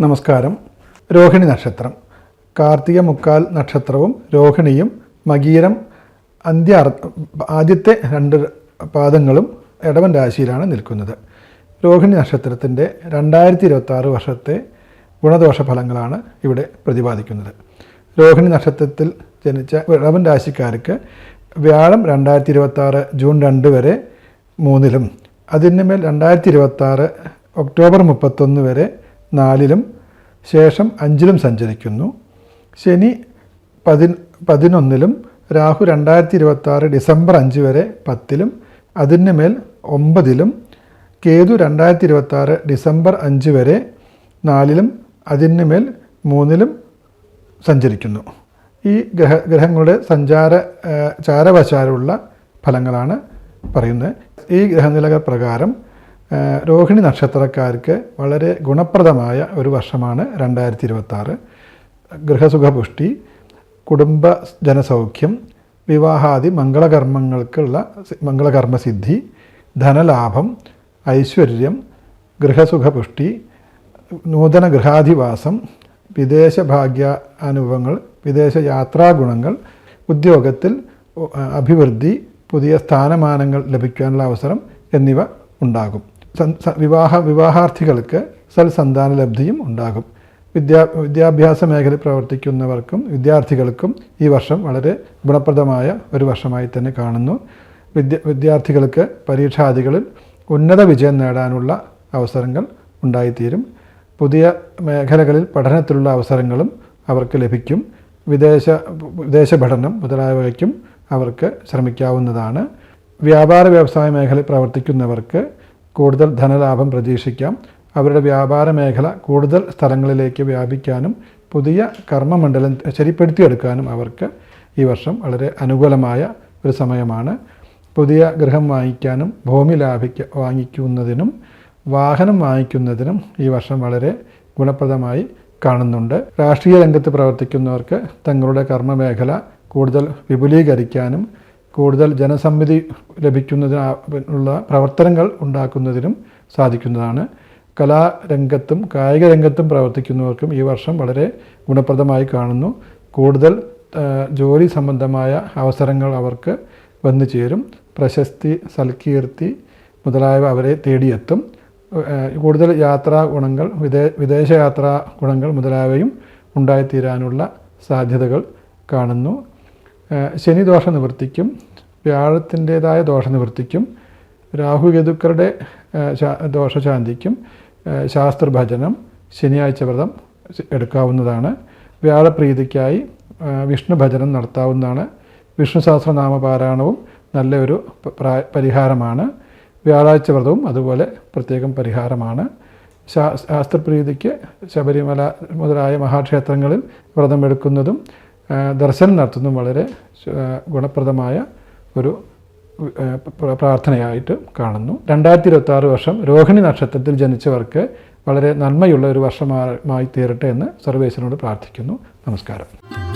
നമസ്കാരം. രോഹിണി നക്ഷത്രം. കാർത്തിക മുക്കാൽ നക്ഷത്രവും രോഹിണിയും മകീരം അന്ത്യ ആദ്യത്തെ രണ്ട് പാദങ്ങളും ഇടവൻ രാശിയിലാണ് നിൽക്കുന്നത്. രോഹിണി നക്ഷത്രത്തിന്റെ രണ്ടായിരത്തി ഇരുപത്തി വർഷത്തെ ഗുണദോഷ ഫലങ്ങളാണ് ഇവിടെ പ്രതിപാദിക്കുന്നത്. രോഹിണി നക്ഷത്രത്തിൽ ജനിച്ച ഇടവൻ രാശിക്കാർക്ക് വ്യാഴം രണ്ടായിരത്തി ഇരുപത്തി ജൂൺ രണ്ട് വരെ മൂന്നിലും അതിന് മേൽ രണ്ടായിരത്തി ഇരുപത്തി ഒക്ടോബർ മുപ്പത്തൊന്ന് വരെ നാലിലും ശേഷം അഞ്ചിലും സഞ്ചരിക്കുന്നു. ശനി പതി പതിനൊന്നിലും രാഹു രണ്ടായിരത്തി ഇരുപത്തി ആറ് ഡിസംബർ അഞ്ച് വരെ പത്തിലും അതിന് മേൽ ഒമ്പതിലും കേതു രണ്ടായിരത്തി ഇരുപത്തി ആറ് ഡിസംബർ അഞ്ച് വരെ നാലിലും അതിന് മേൽ മൂന്നിലും സഞ്ചരിക്കുന്നു. ഈ ഗ്രഹ ഗ്രഹങ്ങളുടെ സഞ്ചാര ചാരവശാലുള്ള ഫലങ്ങളാണ് പറയുന്നത്. ഈ ഗ്രഹനിലകൾ പ്രകാരം രോഹിണി നക്ഷത്രക്കാർക്ക് വളരെ ഗുണപ്രദമായ ഒരു വർഷമാണ് രണ്ടായിരത്തി ഇരുപത്തി ആറ് ഗൃഹസുഖപുഷ്ടി കുടുംബ ജനസൗഖ്യം വിവാഹാദി മംഗളകർമ്മങ്ങൾക്കുള്ള മംഗളകർമ്മസിദ്ധി ധനലാഭം ഐശ്വര്യം ഗൃഹസുഖപുഷ്ടി നൂതന ഗൃഹാധിവാസം വിദേശ ഭാഗ്യ അനുഭവങ്ങൾ വിദേശ യാത്രാ ഗുണങ്ങൾ ഉദ്യോഗത്തിൽ അഭിവൃദ്ധി പുതിയ സ്ഥാനമാനങ്ങൾ ലഭിക്കാനുള്ള അവസരം എന്നിവ ഉണ്ടാകും. വിവാഹ വിവാഹാർത്ഥികൾക്ക് സൽസന്താന ലബ്ധിയും ഉണ്ടാകും. വിദ്യാ വിദ്യാഭ്യാസ മേഖലയിൽ പ്രവർത്തിക്കുന്നവർക്കും വിദ്യാർത്ഥികൾക്കും ഈ വർഷം വളരെ ഗുണപ്രദമായ ഒരു വർഷമായി തന്നെ കാണുന്നു. വിദ്യ വിദ്യാർത്ഥികൾക്ക് പരീക്ഷാദികളിൽ ഉന്നത വിജയം നേടാനുള്ള അവസരങ്ങൾ ഉണ്ടായിത്തീരും. പുതിയ മേഖലകളിൽ പഠനത്തിലുള്ള അവസരങ്ങളും അവർക്ക് ലഭിക്കും. വിദേശ വിദേശ പഠനം മുതലായവയ്ക്കും അവർക്ക് ശ്രമിക്കാവുന്നതാണ്. വ്യാപാര വ്യവസായ മേഖലയിൽ പ്രവർത്തിക്കുന്നവർക്ക് കൂടുതൽ ധനലാഭം പ്രതീക്ഷിക്കാം. അവരുടെ വ്യാപാര മേഖല കൂടുതൽ സ്ഥലങ്ങളിലേക്ക് വ്യാപിക്കാനും പുതിയ കർമ്മമണ്ഡലം ശരിപ്പെടുത്തിയെടുക്കാനും അവർക്ക് ഈ വർഷം വളരെ അനുകൂലമായ ഒരു സമയമാണ്. പുതിയ ഗൃഹം വാങ്ങിക്കാനും ഭൂമി ലാഭിക്ക വാങ്ങിക്കുന്നതിനും വാഹനം വാങ്ങിക്കുന്നതിനും ഈ വർഷം വളരെ ഗുണപ്രദമായി കാണുന്നുണ്ട്. രാഷ്ട്രീയ രംഗത്ത് പ്രവർത്തിക്കുന്നവർക്ക് തങ്ങളുടെ കർമ്മമേഖല കൂടുതൽ വിപുലീകരിക്കാനും കൂടുതൽ ജനസമ്മതി ലഭിക്കുന്നതിനുള്ള പ്രവർത്തനങ്ങൾ ഉണ്ടാക്കുന്നതിനും സാധിക്കുന്നതാണ്. കലാരംഗത്തും കായിക രംഗത്തും പ്രവർത്തിക്കുന്നവർക്കും ഈ വർഷം വളരെ ഗുണപ്രദമായി കാണുന്നു. കൂടുതൽ ജോലി സംബന്ധമായ അവസരങ്ങൾ അവർക്ക് വന്നു ചേരും. പ്രശസ്തി സൽകീർത്തി മുതലായവ അവരെ തേടിയെത്തും. കൂടുതൽ യാത്രാ ഗുണങ്ങൾ വിദേ വിദേശ യാത്രാ ഗുണങ്ങൾ മുതലായവയും ഉണ്ടായിത്തീരാനുള്ള സാധ്യതകൾ കാണുന്നു. ശനി ദോഷ നിവൃത്തിക്കും വ്യാഴത്തിന്റേതായ ദോഷ നിവൃത്തിക്കും രാഹുകേതുക്കളുടെ ദോഷശാന്തിക്കും ശാസ്ത്രഭജനം ശനിയാഴ്ച വ്രതം എടുക്കാവുന്നതാണ്. വ്യാഴപ്രീതിക്കായി വിഷ്ണു ഭജനം നടത്താവുന്നതാണ്. വിഷ്ണു സഹസ്രനാമ പാരായണവും നല്ലൊരു പരിഹാരമാണ്. വ്യാഴാഴ്ച വ്രതവും അതുപോലെ പ്രത്യേകം പരിഹാരമാണ്. ശാസ്ത്രപ്രീതിക്ക് ശബരിമല മുതലായ മഹാക്ഷേത്രങ്ങളിൽ വ്രതമെടുക്കുന്നതും ദർശനം നടത്തുന്നതും വളരെ ഗുണപ്രദമായ ഒരു പ്രാർത്ഥനയായിട്ട് കാണുന്നു. രണ്ടായിരത്തി ഇരുപത്തി ആറ് വർഷം രോഹിണി നക്ഷത്രത്തിൽ ജനിച്ചവർക്ക് വളരെ നന്മയുള്ള ഒരു വർഷമായി തീരട്ടെ എന്ന് സർവേശ്വരനോട് പ്രാർത്ഥിക്കുന്നു. നമസ്കാരം.